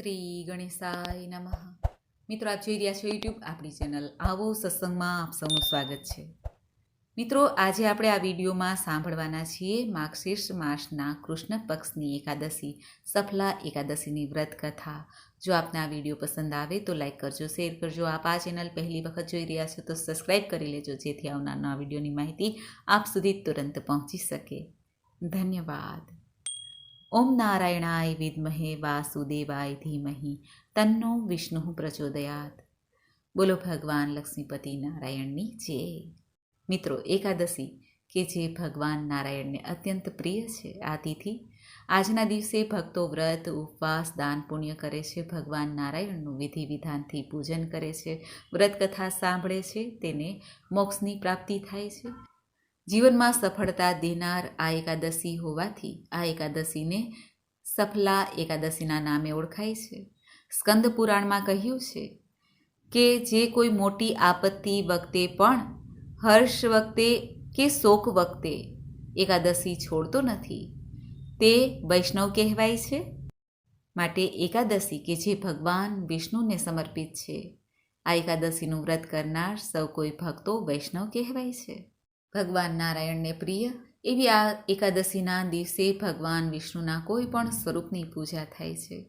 શ્રી ગણેશાય નમઃ. મિત્રો, આપ જોઈ રહ્યા છો યુટ્યુબ આપણી ચેનલ આવો સત્સંગમાં આપ સૌનું સ્વાગત છે. મિત્રો, આજે આપણે આ વિડીયોમાં સાંભળવાના છીએ માર્ગશીર્ષ માસના કૃષ્ણ પક્ષની એકાદશી, સફલા એકાદશીની વ્રત કથા. જો આપને આ વીડિયો પસંદ આવે તો લાઈક કરજો, શેર કરજો. આપ આ ચેનલ પહેલી વખત જોઈ રહ્યા છો તો સબસ્ક્રાઈબ કરી લેજો, જેથી આવનાર નવા વિડીયોની માહિતી આપ સુધી તુરંત પહોંચી શકે. ધન્યવાદ. ઓમ નારાયણાય વિદ્મહે વાસુદેવાય ધીમહિ, તન્નો વિષ્ણુ પ્રચોદયાત. બોલો ભગવાન લક્ષ્મીપતિ નારાયણની જય. મિત્રો, એકાદશી, કે જે ભગવાન નારાયણને અત્યંત પ્રિય છે, આ તિથિ. આજના દિવસે ભક્તો વ્રત, ઉપવાસ, દાન પુણ્ય કરે છે, ભગવાન નારાયણનું વિધિ વિધાનથી પૂજન કરે છે વ્રત કથા સાંભળે છે, તેને મોક્ષની પ્રાપ્તિ થાય છે. જીવનમાં સફળતા દેનાર આ એકાદશી હોવાથી આ એકાદશીને સફલા એકાદશીના નામે ઓળખાય છે. સ્કંદ પુરાણમાં કહ્યું છે કે જે કોઈ મોટી આપત્તિ વખતે પણ હર્ષ વખતે કે શોક વખતે એકાદશી છોડતો નથી. તે વૈષ્ણવ કહેવાય છે. માટે એકાદશી કે જે ભગવાન વિષ્ણુને સમર્પિત છે. આ એકાદશીનું વ્રત કરનાર સૌ કોઈ ભક્તો વૈષ્ણવ કહેવાય છે. ભગવાન નારાયણને પ્રિય, એવી આ એકાદશીના દિવસે ભગવાન વિષ્ણુના કોઈ પણ સ્વરૂપની પૂજા થાય છે.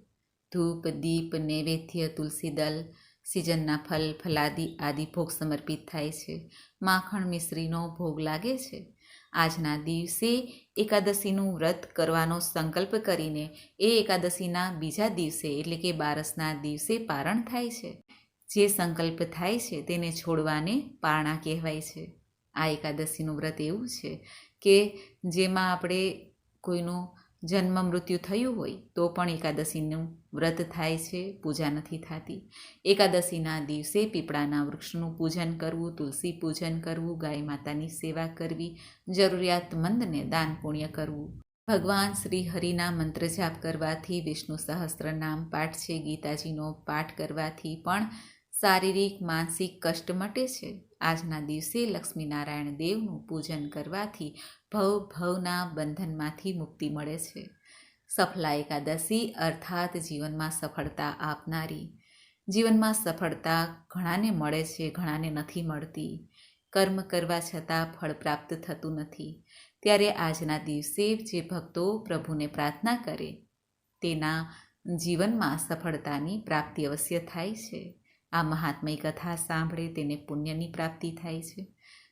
ધૂપ, દીપ, નૈવેદ્ય, તુલસી દલ, સિઝનના ફલ, ફલાદી આદિ ભોગ સમર્પિત થાય છે. માખણ મિશ્રીનો ભોગ લાગે છે. આજના દિવસે એકાદશીનું વ્રત કરવાનો સંકલ્પ કરીને એ એકાદશીના બીજા દિવસે એટલે કે બારસના દિવસે પારણ થાય છે. જે સંકલ્પ થાય છે તેને છોડવાને પારણા કહેવાય છે. આ એકાદશીનું વ્રત એવું છે કે જેમાં આપણે કોઈનું જન્મ મૃત્યુ થયું હોય તો પણ એકાદશીનું વ્રત થાય છે, પૂજા નથી થતી. એકાદશીના દિવસે પીપળાના વૃક્ષનું પૂજન કરવું, તુલસી પૂજન કરવું, ગાય માતાની સેવા કરવી, જરૂરિયાતમંદને દાન પુણ્ય કરવું. ભગવાન શ્રી હરિના મંત્ર જાપ કરવાથી, વિષ્ણુ સહસ્ત્ર નામ પાઠ છે, ગીતાજીનો પાઠ કરવાથી પણ શારીરિક, માનસિક કષ્ટ મટે છે. આજના દિવસે લક્ષ્મીનારાયણ દેવનું પૂજન કરવાથી ભવ ભવના બંધનમાંથી મુક્તિ મળે છે. સફલા એકાદશી અર્થાત જીવનમાં સફળતા આપનારી. જીવનમાં સફળતા ઘણાને મળે છે, ઘણાને નથી મળતી. કર્મ કરવા છતાં ફળ પ્રાપ્ત થતું નથી. ત્યારે આજના દિવસે જે ભક્તો પ્રભુને પ્રાર્થના કરે, તેના જીવનમાં સફળતાની પ્રાપ્તિ અવશ્ય થાય છે. આ મહાત્મય કથા સાંભળે તેને પુણ્યની પ્રાપ્તિ થાય છે.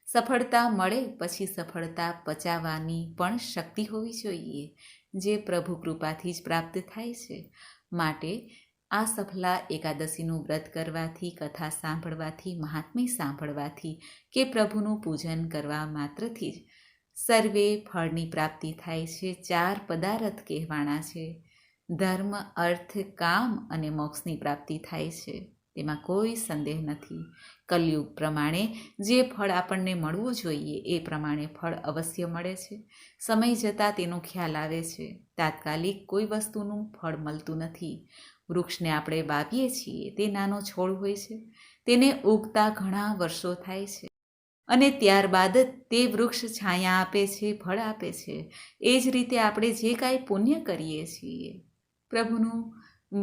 સફળતા મળે પછી સફળતા પચાવવાની પણ શક્તિ હોવી જોઈએ, જે પ્રભુ કૃપાથી જ પ્રાપ્ત થાય છે. માટે આ સફલા એકાદશીનું વ્રત કરવાથી, કથા સાંભળવાથી, મહાત્મય સાંભળવાથી કે પ્રભુનું પૂજન કરવા માત્રથી જ સર્વે ફળની પ્રાપ્તિ થાય છે. ચાર પદાર્થ કહેવાના છે. ધર્મ, અર્થ, કામ અને મોક્ષની પ્રાપ્તિ થાય છે. તેમાં કોઈ સંદેહ નથી. કલયુગ પ્રમાણે જે ફળ આપણને મળવું જોઈએ એ પ્રમાણે ફળ અવશ્ય મળે છે. સમય જતાં તેનો ખ્યાલ આવે છે. તાત્કાલિક કોઈ વસ્તુનું ફળ મળતું નથી. વૃક્ષને આપણે વાવીએ છીએ તે નાનો છોડ હોય છે. તેને ઉગતા ઘણા વર્ષો થાય છે. અને ત્યારબાદ જ તે વૃક્ષ છાયા આપે છે, ફળ આપે છે. એ જ રીતે આપણે જે કાંઈ પુણ્ય કરીએ છીએ, પ્રભુનું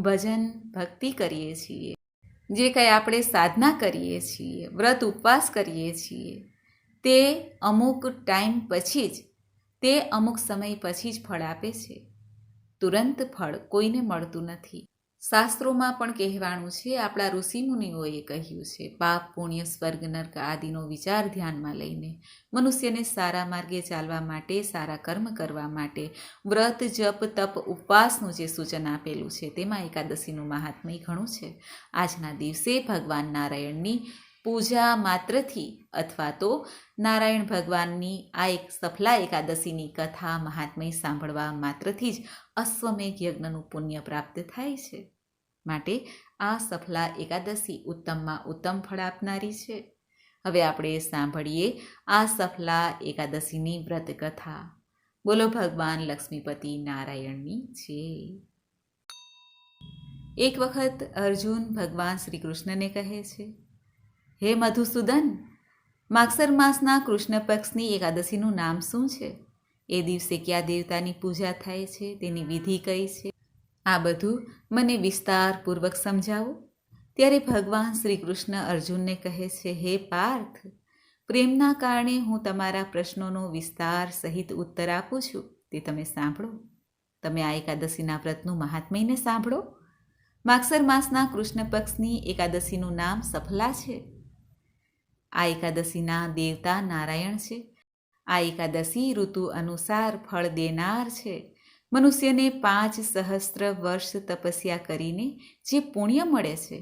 ભજન ભક્તિ કરીએ છીએ. જે કંઈ આપણે સાધના કરીએ છીએ, વ્રત ઉપવાસ કરીએ છીએ, તે અમુક ટાઈમ પછી જ, તે અમુક સમય પછી જ ફળ આપે છે. તુરંત ફળ કોઈને મળતું નથી. શાસ્ત્રોમાં પણ કહેવાનું છે, આપણા ઋષિમુનિઓએ કહ્યું છે, પાપ, પુણ્ય, સ્વર્ગ, નર્ક આદિનો વિચાર ધ્યાનમાં લઈને. મનુષ્યને સારા માર્ગે ચાલવા માટે, સારા કર્મ કરવા માટે વ્રત, જપ, તપ, ઉપવાસનું જે સૂચન આપેલું છે, તેમાં એકાદશીનું મહાત્મય ઘણું છે. આજના દિવસે ભગવાન નારાયણની પૂજા માત્રથી અથવા તો નારાયણ ભગવાનની આ એક સફલા એકાદશીની કથા મહાત્મય સાંભળવા માત્રથી જ અશ્વમેઘ યજ્ઞનું પુણ્ય પ્રાપ્ત થાય છે. માટે આ સફલા એકાદશી ઉત્તમમાં ઉત્તમ ફળ આપનારી છે. હવે આપણે સાંભળીએ આ સફલા એકાદશીની વ્રત કથા બોલો ભગવાન લક્ષ્મીપતિ નારાયણની છે એક વખત અર્જુન ભગવાન શ્રી કૃષ્ણને કહે છે હે મધુસૂદન, માગસર માસના કૃષ્ણ પક્ષની એકાદશીનું નામ શું છે? એ દિવસે કયા દેવતાની પૂજા થાય છે? તેની વિધિ કઈ છે? આ બધું મને વિસ્તારપૂર્વક સમજાવો. ત્યારે ભગવાન શ્રી કૃષ્ણ અર્જુનને કહે છે, હે પાર્થ, પ્રેમના કારણે હું તમારા પ્રશ્નોનો વિસ્તાર સહિત ઉત્તર આપું છું. તે તમે સાંભળો. તમે આ એકાદશીના વ્રતનું મહાત્મ્યને સાંભળો. માગસર માસના કૃષ્ણ પક્ષની એકાદશીનું નામ સફલા છે. આ એકાદશીના દેવતા નારાયણ છે. આ એકાદશી ઋતુ અનુસાર ફળ દેનાર છે. મનુષ્યને પાંચ સહસ્ત્ર વર્ષ તપસ્યા કરીને જે પુણ્ય મળે છે,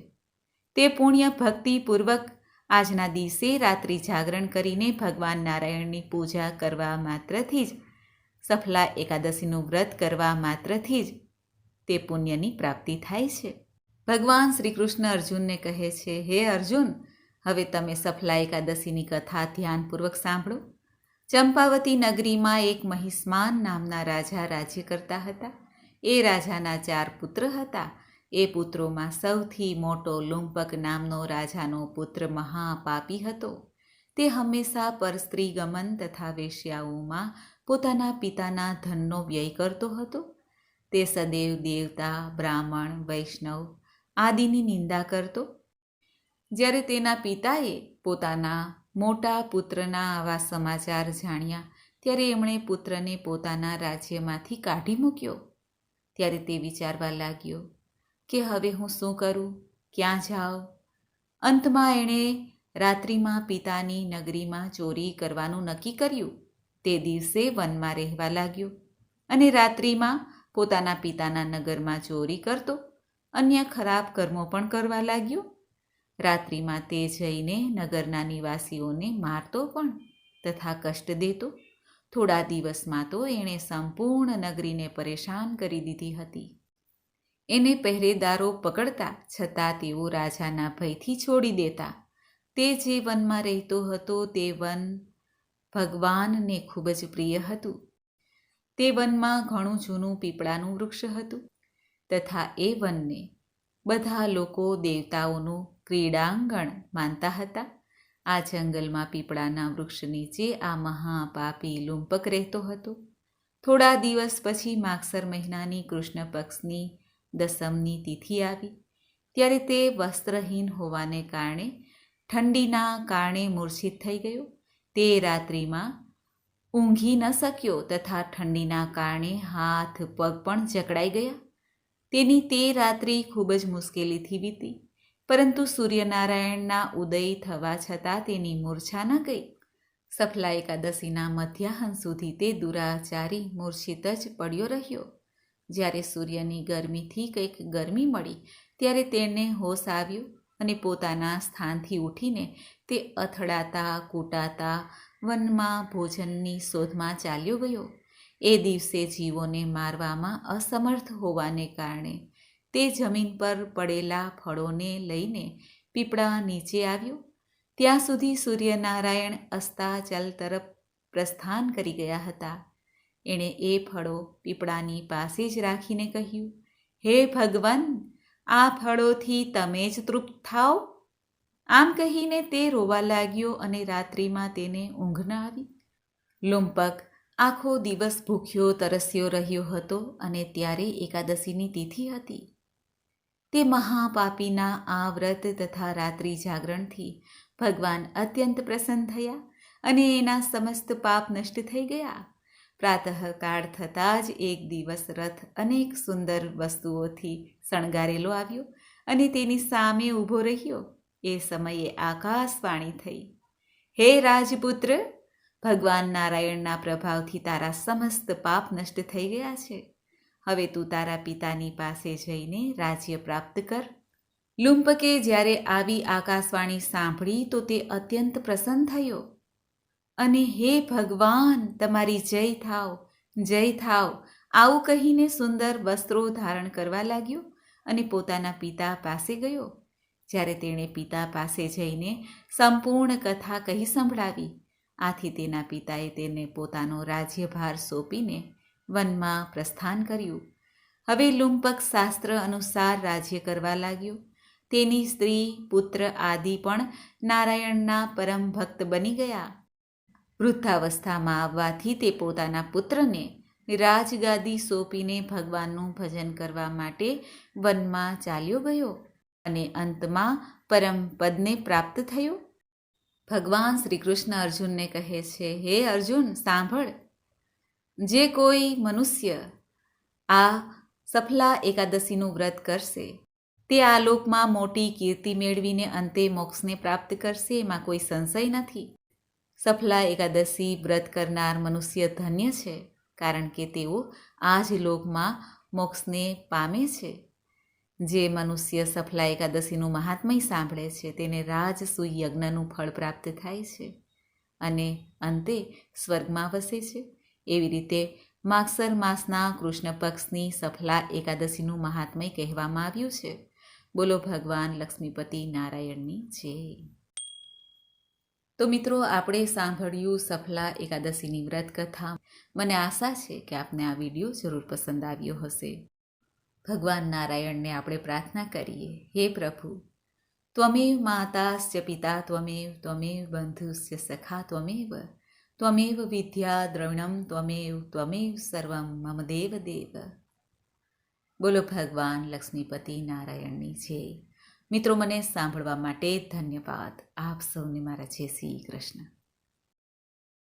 તે પુણ્ય ભક્તિપૂર્વક આજના દિવસે રાત્રિ જાગરણ કરીને ભગવાન નારાયણની પૂજા કરવા માત્રથી જ, સફલા એકાદશીનું વ્રત કરવા માત્રથી જ તે પુણ્યની પ્રાપ્તિ થાય છે. ભગવાન શ્રી કૃષ્ણ અર્જુનને કહે છે, હે અર્જુન હવે તમે સફલા એકાદશીની કથા ધ્યાનપૂર્વક સાંભળો. ચંપાવતી નગરીમાં એક મહિષ્માન નામના રાજા રાજ્ય કરતા હતા. એ રાજાના ચાર પુત્ર હતા. એ પુત્રોમાં સૌથી મોટો લુંપક નામનો રાજાનો પુત્ર મહાપાપી હતો. તે હંમેશા પરસ્ત્રી ગમન તથા વેશ્યાઓમાં પોતાના પિતાના ધનનો વ્યય કરતો હતો. તે સદૈવ દેવતા, બ્રાહ્મણ, વૈષ્ણવ આદિની નિંદા કરતો. જ્યારે તેના પિતાએ પોતાના મોટા પુત્રના આવા સમાચાર જાણ્યા, ત્યારે એમણે પુત્રને પોતાના રાજ્યમાંથી કાઢી મૂક્યો. ત્યારે તે વિચારવા લાગ્યો કે હવે હું શું કરું? ક્યાં જાઉં? અંતમાં એણે રાત્રિમાં પિતાની નગરીમાં ચોરી કરવાનું નક્કી કર્યું. તે દિવસે વનમાં રહેવા લાગ્યો અને રાત્રિમાં પોતાના પિતાના નગરમાં ચોરી કરતો, અન્ય ખરાબ કર્મો પણ કરવા લાગ્યો. રાત્રિમાં તે જઈને નગરના નિવાસીઓને મારતો પણ તથા કષ્ટ દેતો. થોડા દિવસમાં તો એણે સંપૂર્ણ નગરીને પરેશાન કરી દીધી હતી. એને પહેરેદારો પકડતા છતાં તેઓ રાજાના ભયથી છોડી દેતા. તે જે વનમાં રહેતો હતો તે વન ભગવાનને ખૂબ જ પ્રિય હતું. તે વનમાં ઘણું જૂનું પીપળાનું વૃક્ષ હતું તથા એ વનને બધા લોકો દેવતાઓનું ક્રીડાંગણ માનતા હતા. આ જંગલમાં પીપળાના વૃક્ષ નીચે આ મહાપાપી લુંપક રહેતો હતો. થોડા દિવસ પછી માગસર મહિનાની કૃષ્ણ પક્ષની દસમની તિથિ આવી. ત્યારે તે વસ્ત્રહીન હોવાને કારણે, ઠંડીના કારણે મૂર્છિત થઈ ગયો. તે રાત્રિમાં ઊંઘી ન શક્યો તથા ઠંડીના કારણે હાથ પગ પણ જકડાઈ ગયા. તેની તે રાત્રિ ખૂબ જ મુશ્કેલીથી વીતી. પરંતુ સૂર્યનારાયણના ઉદય થવા છતાં તેની મૂર્છા ન ગઈ. સફલા એકાદશીના મધ્યાહન સુધી તે દુરાચારી મૂર્છિત જ પડ્યો રહ્યો. જ્યારે સૂર્યની ગરમીથી કંઈક ગરમી મળી, ત્યારે તેને હોશ આવ્યો અને પોતાના સ્થાનથી ઉઠીને તે અથડાતા, કૂટાતા, વનમાં ભોજનની શોધમાં ચાલ્યો ગયો. એ દિવસે જીવોને મારવામાં અસમર્થ હોવાને કારણે તે જમીન પર પડેલા ફળોને લઈને પીપળા નીચે આવ્યો. ત્યાં સુધી સૂર્યનારાયણ અસ્તાચલ તરફ પ્રસ્થાન કરી ગયા હતા. એણે એ ફળો પીપળાની પાસે જ રાખીને કહ્યું, હે ભગવાન, આ ફળોથી તમે જ તૃપ્ત થાઓ? આમ કહીને તે રોવા લાગ્યો અને રાત્રિમાં તેને ઊંઘ ન આવી. લુંપક આખો દિવસ ભૂખ્યો, તરસ્યો રહ્યો હતો અને ત્યારે એકાદશીની તિથિ હતી. તે મહાપાપીના આ વ્રત તથા રાત્રિ જાગરણથી ભગવાન અત્યંત પ્રસન્ન થયા અને એના સમસ્ત પાપ નષ્ટ થઈ ગયા. પ્રાતઃકાળ થતાં જ એક દિવસ રથ અનેક સુંદર વસ્તુઓથી શણગારેલો આવ્યો અને તેની સામે ઊભો રહ્યો. એ સમયે આકાશવાણી થઈ. હે રાજપુત્ર, ભગવાન નારાયણના પ્રભાવથી તારા સમસ્ત પાપ નષ્ટ થઈ ગયા છે. હવે તું તારા પિતાની પાસે જઈને રાજ્ય પ્રાપ્ત કર. લુંપકે જ્યારે આવી આકાશવાણી સાંભળી તો તે અત્યંત પ્રસન્ન થયો. અને હે ભગવાન, તમારી જય થાવ જય થાવ, આવું કહીને સુંદર વસ્ત્રો ધારણ કરવા લાગ્યો અને પોતાના પિતા પાસે ગયો. જ્યારે તેણે પિતા પાસે જઈને સંપૂર્ણ કથા કહી સંભળાવી, આથી તેના પિતાએ તેને પોતાનો રાજ્યભાર સોંપીને વનમાં પ્રસ્થાન કર્યું. હવે લુંપક શાસ્ત્ર અનુસાર રાજ્ય કરવા લાગ્યો. તેની સ્ત્રી, પુત્ર આદિ પણ નારાયણના પરમ ભક્ત બની ગયા. વૃદ્ધાવસ્થામાં આવવાથી તે પોતાના પુત્રને રાજગાદી સોંપીને ભગવાનનું ભજન કરવા માટે વનમાં ચાલ્યો ગયો અને અંતમાં પરમ પદને પ્રાપ્ત થયો. ભગવાન શ્રી કૃષ્ણ અર્જુનને કહે છે, હે અર્જુન, સાંભળ જે કોઈ મનુષ્ય આ સફલા એકાદશીનું વ્રત કરશે, તે આ લોકમાં મોટી કીર્તિ મેળવીને અંતે મોક્ષને પ્રાપ્ત કરશે, એમાં કોઈ સંશય નથી. સફલા એકાદશી વ્રત કરનાર મનુષ્ય ધન્ય છે, કારણ કે તેઓ આ જ લોકમાં મોક્ષને પામે છે. જે મનુષ્ય સફલા એકાદશીનું મહાત્મય સાંભળે છે, તેને રાજસૂય યજ્ઞનું ફળ પ્રાપ્ત થાય છે અને અંતે સ્વર્ગમાં વસે છે. એવી રીતે માગસર માસના કૃષ્ણ પક્ષની સફલા એકાદશીનું મહાત્મય કહેવામાં આવ્યું છે. બોલો ભગવાન લક્ષ્મીપતિ નારાયણની જય. તો મિત્રો, આપણે સાંભળ્યું સફલા એકાદશીની વ્રત કથા મને આશા છે કે આપને આ વીડિયો જરૂર પસંદ આવ્યો હશે. ભગવાન નારાયણને આપણે પ્રાર્થના કરીએ. હે પ્રભુ, ત્વમેવ માતા પિતા, ત્વમેવ ત્વમેવ બંધુસ્ય સખા, ત્વમેવ ત્વમેવ વિદ્યા દ્રવિણમ ત્વમેવ ત્વમેવ સર્વમ મમ દેવ દેવ બોલો ભગવાન લક્ષ્મીપતિ નારાયણની છે મિત્રો, મને સાંભળવા માટે ધન્યવાદ. આપ સૌને મારા છે શ્રી કૃષ્ણ.